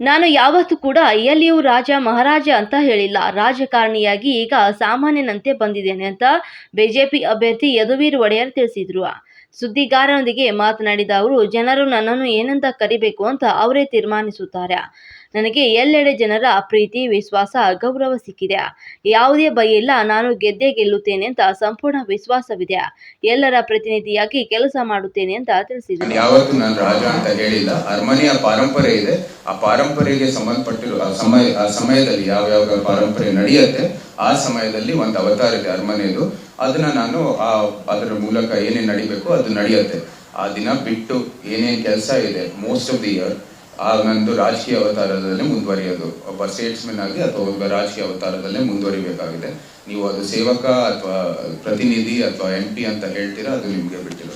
ನಾನು ಯಾವತ್ತೂ ಕೂಡ ಎಲ್ಲಿಯೂ ರಾಜ ಮಹಾರಾಜ ಅಂತ ಹೇಳಿಲ್ಲ. ರಾಜಕಾರಣಿಯಾಗಿ ಈಗ ಸಾಮಾನ್ಯನಂತೆ ಬಂದಿದ್ದೇನೆ ಅಂತ ಬಿಜೆಪಿ ಅಭ್ಯರ್ಥಿ ಯದುವೀರ್ ಒಡೆಯರ್ ತಿಳಿಸಿದರು. ಸುದ್ದಿಗಾರರೊಂದಿಗೆ ಮಾತನಾಡಿದ ಅವರು, ಜನರು ನನ್ನನ್ನು ಏನಂತ ಕರಿಬೇಕು ಅಂತ ಅವರೇ ತೀರ್ಮಾನಿಸುತ್ತಾರೆ. ನನಗೆ ಎಲ್ಲೆಡೆ ಜನರ ಪ್ರೀತಿ, ವಿಶ್ವಾಸ, ಗೌರವ ಸಿಕ್ಕಿದೆ. ಯಾವುದೇ ಭಯ ಇಲ್ಲ ನಾನು ಗೆದ್ದೇ ಗೆಲ್ಲುತ್ತೇನೆ ಅಂತ ಸಂಪೂರ್ಣ ವಿಶ್ವಾಸವಿದೆ. ಎಲ್ಲರ ಪ್ರತಿನಿಧಿಯಾಗಿ ಕೆಲಸ ಮಾಡುತ್ತೇನೆ ಅಂತ ತಿಳಿಸಿದರು. ಯಾವತ್ತೂ ನಾನು ರಾಜ ಅಂತ ಹೇಳಿಲ್ಲ. ಅರಮನೆಯ ಪರಂಪರೆ ಇದೆ. ಆ ಪಾರಂಪರೆಗೆ ಸಂಬಂಧಪಟ್ಟಿರೋ ಆ ಸಮಯ, ಆ ಸಮಯದಲ್ಲಿ ಯಾವ ಯಾವ ಪರಂಪರೆ ನಡೆಯುತ್ತೆ, ಆ ಸಮಯದಲ್ಲಿ ಒಂದು ಅವತಾರ ಇದೆ. ಅರಮನೆಯದು ಅದನ್ನ ನಾನು ಆ, ಅದರ ಮೂಲಕ ಏನೇನ್ ನಡಿಬೇಕು, ಅದು ನಡೆಯುತ್ತೆ. ಆ ದಿನ ಬಿಟ್ಟು ಏನೇನ್ ಕೆಲಸ ಇದೆ ಮೋಸ್ಟ್ ಆಫ್ ದಿ ಇಯರ್ ಆ ನಂದು ರಾಜಕೀಯ ಅವತಾರದಲ್ಲೇ ಮುಂದುವರಿಯೋದು. ಒಬ್ಬ ಸ್ಟೇಟ್ಸ್ಮನ್ ಆಗಿ ಅಥವಾ ಒಬ್ಬ ರಾಜಕೀಯ ಅವತಾರದಲ್ಲೇ ಮುಂದುವರಿಬೇಕಾಗಿದೆ. ನೀವು ಅದು ಸೇವಕ ಅಥವಾ ಪ್ರತಿನಿಧಿ ಅಥವಾ ಎಂ ಪಿ ಅಂತ ಹೇಳ್ತೀರಾ, ಅದು ನಿಮ್ಗೆ ಬಿಟ್ಟಿರೋದು.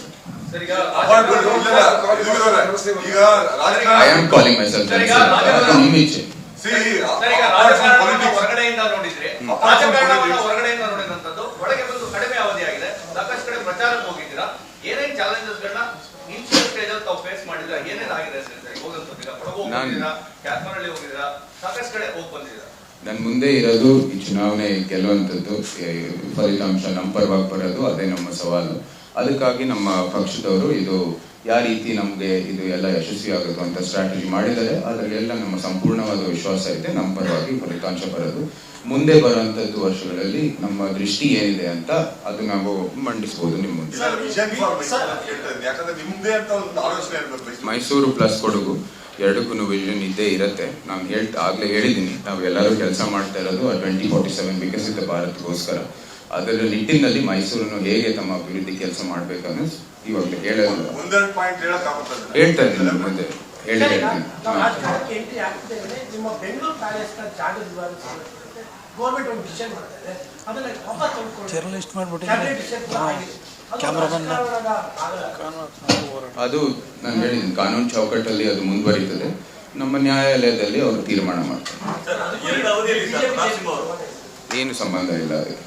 I am calling myself ಹೊರಗಡೆಯಿಂದ ನೋಡಿದ್ರಿ ರಾಜಕಾರಣವನ್ನ. ಹೊರಗಡೆಯಿಂದ ನೋಡಿದಂತದ್ದು ಒಳಗೆ ಬಂದು ಕಡಿಮೆ ಅವಧಿಯಾಗಿದೆ. ಸಾಕಷ್ಟು ಕಡೆ ಪ್ರಚಾರಕ್ಕೆ ಹೋಗಿದ್ದೀರಾ? ಏನೇನ್ ಚಾಲೆಂಜಸ್ ಗಳನ್ನ ಇನ್ಶಿಯಲ್ ಸ್ಟೇಜ್ ಅಲ್ಲಿ ತಾವು ಫೇಸ್ ಮಾಡಿದ್ರ ಏನೇನ್ ಆಗಿದೆ ಕೊಡಗು ಹೋಗಿದ್ದೀರಾ ಕ್ಯಾತ್ಮರಳ್ಳಿ ಹೋಗಿದ್ದೀರಾ? ಸಾಕಷ್ಟು ಕಡೆ ಹೋಗಿ ಬಂದಿದ್ದೀರಾ? ನನ್ನ ಮುಂದೆ ಇರೋದು ಈ ಚುನಾವಣೆ ಗೆಲ್ಲುವಂಥದ್ದು ಈ ಫಲಿತಾಂಶ ನಮ್ಮ ಪರವಾಗಿ ಬರೋದು ಅದೇ ನಮ್ಮ ಸವಾಲು. ಅದಕ್ಕಾಗಿ ನಮ್ಮ ಪಕ್ಷದವರು ಇದು ಯಾವ ರೀತಿ ನಮಗೆ ಇದು ಎಲ್ಲ ಯಶಸ್ವಿ ಆಗೋದು ಅಂತ ಸ್ಟ್ರಾಟಜಿ ಮಾಡಿದ್ದಾರೆ. ಅದರಲ್ಲೆಲ್ಲ ನಮ್ಮ ಸಂಪೂರ್ಣವಾದ ವಿಶ್ವಾಸ ಇದೆ. ನಮ್ಮ ಪರವಾಗಿ ಫಲಿತಾಂಶ ಬರೋದು ಮುಂದೆ ಬರುವಂತದ್ದು ವರ್ಷಗಳಲ್ಲಿ ನಮ್ಮ ದೃಷ್ಟಿ ಏನಿದೆ ಅಂತ ಅದು ನಾವು ಮಂಡಿಸಬಹುದು ನಿಮ್ಮ. ಮೈಸೂರು ಪ್ಲಸ್ ಕೊಡಗು ಎರಡಕ್ಕೂ ವಿಷನ್ ಇದ್ದೇ ಇರುತ್ತೆ. ನಾನು ಹೇಳ್ತಾ ಆಗ್ಲೇ ಹೇಳಿದ್ದೀನಿ ನಾವು ಎಲ್ಲರೂ ಕೆಲಸ ಮಾಡ್ತಾ ಇರೋದು ಟ್ವೆಂಟಿ ಫಾರ್ಟಿ ಸೆವೆನ್ ವಿಕಸಿತ ಭಾರತ್ಗೋಸ್ಕರ. ಅದರ ನಿಟ್ಟಿನಲ್ಲಿ ಮೈಸೂರನ್ನು ಹೇಗೆ ತಮ್ಮ ಅಭಿವೃದ್ಧಿ ಕೆಲಸ ಮಾಡಬೇಕನ್ನು ಇವಾಗ ಹೇಳಲ್ಲ ಹೇಳ್ತಾ ಇದ್ದೀನಿ ಮುಂದೆ. ಜರ್ನಲಿಸ್ಟ್ ಅದು ನಾನು ಹೇಳಿದ್ದೀನಿ ಕಾನೂನು ಚೌಕಟ್ಟಲ್ಲಿ ಅದು ಮುಂದುವರಿತದೆ. ನಮ್ಮ ನ್ಯಾಯಾಲಯದಲ್ಲಿ ಅವರು ತೀರ್ಮಾನ ಮಾಡ್ತಾರೆ. ಏನು ಸಂಬಂಧ ಇಲ್ಲ ಅದಕ್ಕೆ.